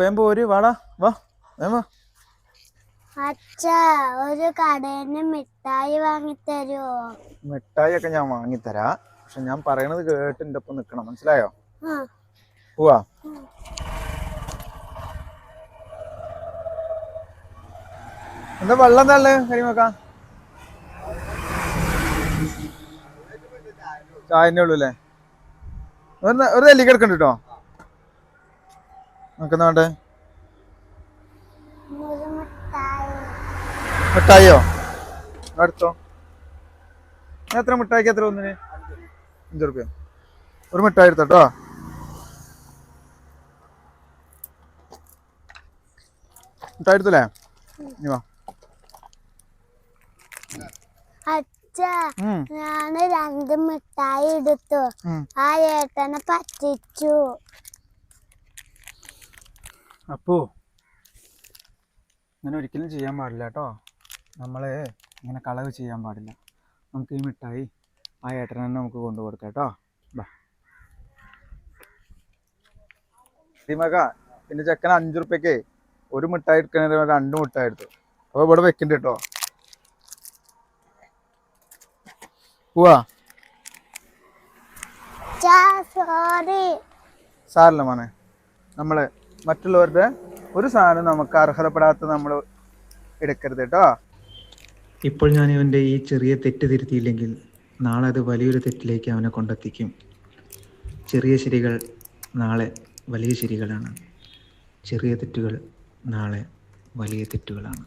വേം പോര് വാടാ വാ വേം വാ. അച്ഛ ഒരു മിഠായി വാങ്ങിത്തരുവോ മിഠായി ഒക്കെ ഞാൻ വാങ്ങിത്തരാ. പക്ഷെ ഞാൻ പറയണത് കേട്ട് എന്റെ ഒപ്പം നിക്കണം മനസ്സിലായോ? പോവാ. എന്താ വെള്ളം തള്ളു കരിമക്ക? ചായന്റെ ഉള്ളു അല്ലേ ഒരു നെല്ലിക്കെടുക്കണ്ട കേട്ടോ. ഒരു മിഠായി മിഠായിയോ അടുത്തോ എത്ര മിഠായിക്ക് എത്ര ഒന്നിന്? അഞ്ചു റുപ്യ ഒരു മിഠായി എടുത്തോട്ടോ മിഠായി എടുത്തില്ലേ ഇനി വാ. ഞാൻ രണ്ട് മിഠായി എടുത്തു. ആ ഏട്ടനെ പറ്റിച്ചു. അപ്പോ അങ്ങനെ ഒരിക്കലും ചെയ്യാൻ പാടില്ല കേട്ടോ നമ്മൾ ഇങ്ങനെ കളവ് ചെയ്യാൻ പാടില്ല. നമുക്ക് ഈ മിഠായി ആ ഏട്ടനെ തന്നെ നമുക്ക് കൊണ്ടു കൊടുക്കാം കേട്ടോ ബാ. ദിമക എന്റെ ചെക്കൻ അഞ്ചു റുപ്യക്ക് ഒരു മിഠായി എടുക്കണ രണ്ട് മിഠായി എടുത്തു. അപ്പോൾ ഇവിടെ വെക്കുന്നുണ്ട് കേട്ടോ പോവാ സോറി സാറില്ല മോനെ. നമ്മൾ മറ്റുള്ളവരുടെ ഒരു സാധനം നമുക്ക് അർഹതപ്പെടാത്ത നമ്മൾ എടുക്കരുത് കേട്ടോ. ഇപ്പോൾ ഞാൻ ഇവന്റെ ഈ ചെറിയ തെറ്റ് തിരുത്തിയില്ലെങ്കിൽ നാളെ അത് വലിയൊരു തെറ്റിലേക്ക് അവനെ കൊണ്ടെത്തിക്കും. ചെറിയ ശരികൾ നാളെ വലിയ ശരികളാണ്. ചെറിയ തെറ്റുകൾ നാളെ വലിയ തെറ്റുകളാണ്.